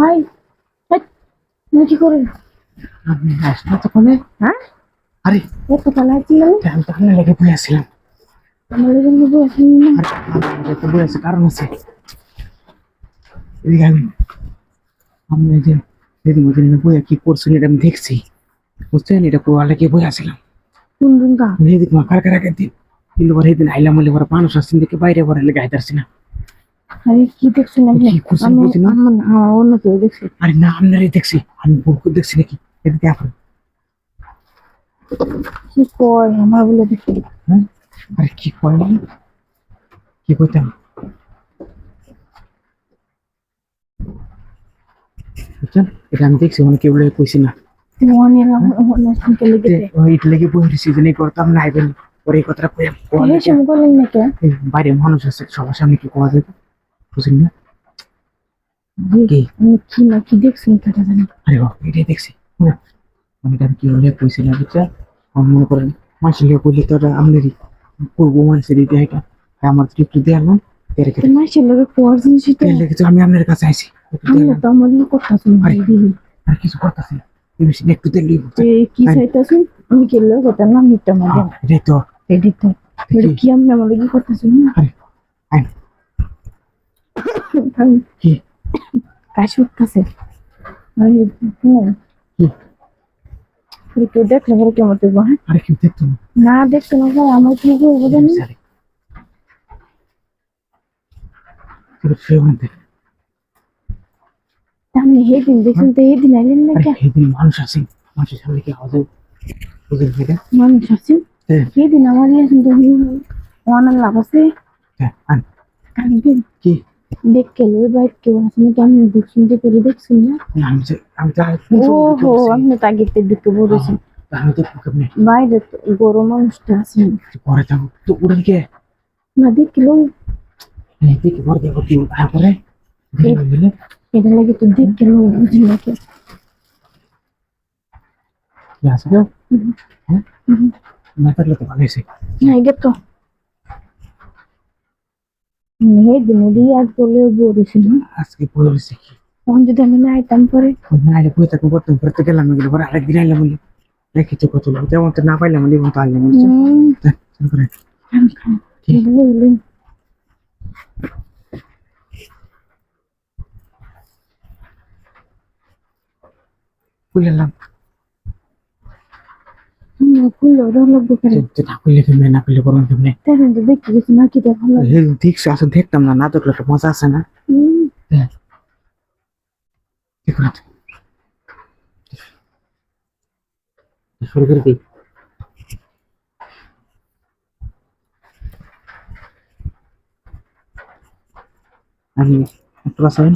এই, তুমি কি করে আপনি আসলে তখন হ্যাঁ? আরে আমি তো আপনার লেগে বই আসছিলাম আমার আসেনি না আর তো বই আছে কারণ আছে। এদিকে আমি আমি এই যে সেদিন ওই দিন বই কি এটা আমি দেখছি। বুঝছেন? এটা কোয়া লেগে বই আসছিলাম কোন রুমটা এদিক মা কার কার আগের দিন কিন্তু সেদিন আইলাম বলে পরে মানুষ আসছেন দেখে বাইরে পরে লেগে আইতারছি না। আরে কি দেখছেন আপনি? আমি না? আমার আমার অন্য কেউ দেখছি। আরে না আপনারই দেখছি। আমি ভুল দেখছি নাকি? এদিকে আপনার কি কয়? আমার বলে দেখছি হ্যাঁ? আরে কি কয় না? কি কইতাম? বুঝছেন? এটা আমি দেখছি মানে কেউ লেগে কইছি না। তুমি অনেক অনেক শুনতে যে লেগেছে ওই ইট লেগে বই সিজন করতাম না আইবেন পরে এই কথাটা কই এই সময় করলেন না কে বাইরে মানুষ আছে সবার সামনে কি কোয়া যাবে বুঝলেন না কি? আমি কি না কি দেখছেন কেটা জানি আরে বাবা এটাই দেখছি। না আমি তার কি হলে কইছি বুঝছা? আমি মনে করেন মাসে লিয়ে কইলে তো ওটা আপনারই মানুষের দিতে এটা আমার তো একটু দেওয়ার না তেরে কেটে। পর জিনিস এটা তেল লেগেছে আমি আপনার কাছে আইছি। একটু তো আমার করতেছি আর কিছু বেশি একটু তেল কি আরে। চাইতেছি? আমি কথা না মিটটা মাঝে এটাই তো। এডিট তো। কি? কি আমি আমার কি আরে আইন আমি কি কাশি উঠতেছে আরে হুম কি তুই কেউ দেখলে পরে কেমন দেখব হ্যাঁ আরে কি দেখতো না না দেখতে না ভাই আমার কি করব জানি সারে তোর ফেভারিট দেখ আমি হেদিন দেখছেন তো হেদিন আইলেন না আরে কে সেদিন মানুষ আছে মানুষের সামনে কি আওয়াজ বুঝলেন এটা মানুষ আছে হ্যাঁ হেদিন আমার ইয়ে শুনতে অনেক লাভ আছে হ্যাঁ আন আমি কি দেখ কেলো বাইক কেউ আছে না কেমন দেখছেন যে করে দেখছেন না না, আমি যে আমি তো আর ও হো আপনি তাগিতে দিকে বলেছেন আমি তো কেমনে বাইরে তো গরম মানুষটা আছে পরে থাকো তো উড়ে কে না দেখল এদিকে পরে দেখো কি তারপরে বুঝলে এটা লাগে তো দেখল বুঝলি নাকি আছে কেউ হ্যাঁ না থাকলে তো ভালো হয়েছে না এটা তো হেদিন ওদি আজ বলে বলেছিল আজকে বলেছে কি? তখন যদি আমি না আইতাম পরে? না এলে বই থাকব করতাম পড়তে গেলাম গেলে পরে আরেকদিন আইলাম বলে। রেখেছে কত লোক যেমন তো না পাইলাম বলে তো আইলাম বুঝলাম। খুললো ওরা লাগবে কেন না করলে কেমনে না করলে করুন কেমনে দেখেন তো দেখতে গেছি না। কি দেখা দেখছি আসলে দেখতাম না না দেখলে একটা মজা আছে না? দেখুন শুরু করে দিই আমি একটু বাসাবেন